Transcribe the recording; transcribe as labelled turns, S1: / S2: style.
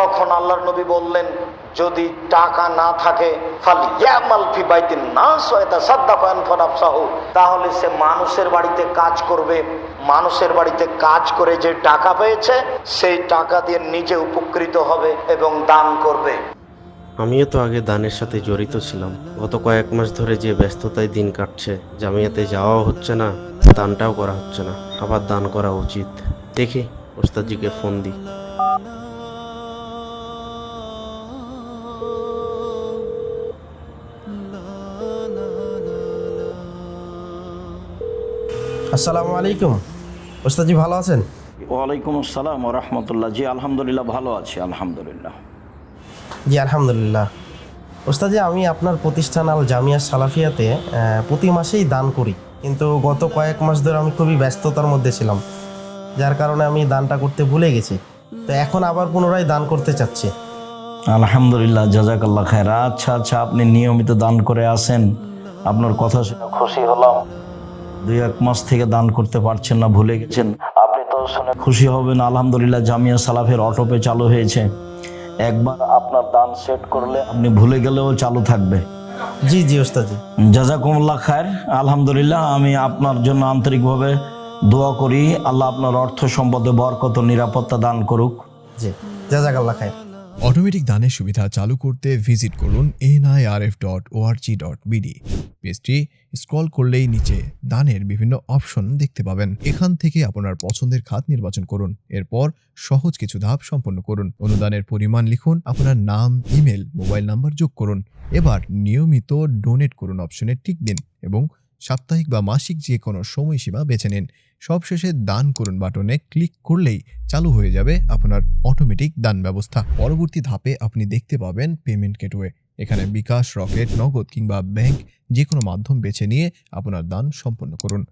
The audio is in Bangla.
S1: তখন আল্লাহর নবী বললেন, যদি টাকা না থাকে তাহলে সে মানুষের বাড়িতে কাজ করবে। মানুষের বাড়িতে কাজ করে যে টাকা পেয়েছে, সেই টাকা দিয়ে নিজে উপকৃত হবে এবং দান করবে।
S2: আমিও তো আগে দানের সাথে জড়িত ছিলাম। গত কয়েক মাস ধরে যে ব্যস্ততায় দিন কাটছে, জামিয়াতে যাওয়াও হচ্ছে না, দানটাও করা হচ্ছে না। আবার দান করা উচিত। দেখি, ওস্তাদজিকে ফোন দিই।
S3: আসসালামু আলাইকুম। ওস্তাদজি ভালো আছেন?
S4: ওয়ালাইকুম আসসালাম রহমতুল্লাহ। জি আলহামদুলিল্লাহ ভালো আছি আলহামদুলিল্লাহ।
S3: জি আলহামদুলিল্লাহ। ওস্তাদজি আমি আপনার প্রতিষ্ঠান আল জামিয়া সালাফিয়াতে প্রতি মাসেই দান করি। কিন্তু গত কয়েক মাস ধরে আমি খুবই ব্যস্ততার মধ্যে ছিলাম যার কারণে আমি দানটা করতে ভুলে গেছি। তো এখন আবার পুনরায় দান করতে চাচ্ছি।
S4: আলহামদুলিল্লাহ জাজাকাল্লাহ খায়রা আচ্ছা আচ্ছা আপনি নিয়মিত দান করে আসেন। আপনার কথা শুনে খুশি হলাম। দুই এক মাস থেকে দান করতে পারছেন না ভুলে গেছেন। আপনি তো শুনে খুশি হবেন আলহামদুলিল্লাহ জামিয়া সালাফের অটোপে চালু হয়েছে। একবার আপনার দান সেট করলে আপনি ভুলে গেলেও চালু থাকবে।
S3: জি জি ওস্তাদজি।
S4: জাজাকুমুল্লাহ খায়ের আলহামদুলিল্লাহ আমি আপনার জন্য আন্তরিকভাবে দোয়া করি। আল্লাহ আপনার অর্থ সম্পদে বরকত নিরাপত্তা দান করুক।
S3: জি জাজাকাল্লাহ খায়
S5: অটোমেটিক দানের সুবিধা চালু করতে ভিজিট করুন NIRF dot org dot bd পেজটি স্ক্রল করলেই নিচে দানের বিভিন্ন অপশন দেখতে পাবেন। এখান থেকে আপনার পছন্দের খাত নির্বাচন করুন। এরপর সহজ কিছু ধাপ সম্পন্ন করুন। অনুদানের পরিমাণ লিখুন, আপনার নাম ইমেল মোবাইল নাম্বার যোগ করুন। এবার নিয়মিত ডোনেট করুন অপশনে টিক দিন এবং সাপ্তাহিক বা মাসিক যে কোনো সময়সীমা বেছে নিন। সবশেষে দান করুন বাটনে ক্লিক করলেই চালু হয়ে যাবে আপনার অটোমেটিক দান ব্যবস্থা। পরবর্তী ধাপে আপনি দেখতে পাবেন পেমেন্ট গেটওয়ে এখানে বিকাশ, রকেট, নগদ কিংবা ব্যাংক যে কোনো মাধ্যম বেছে নিয়ে আপনার দান সম্পন্ন করুন।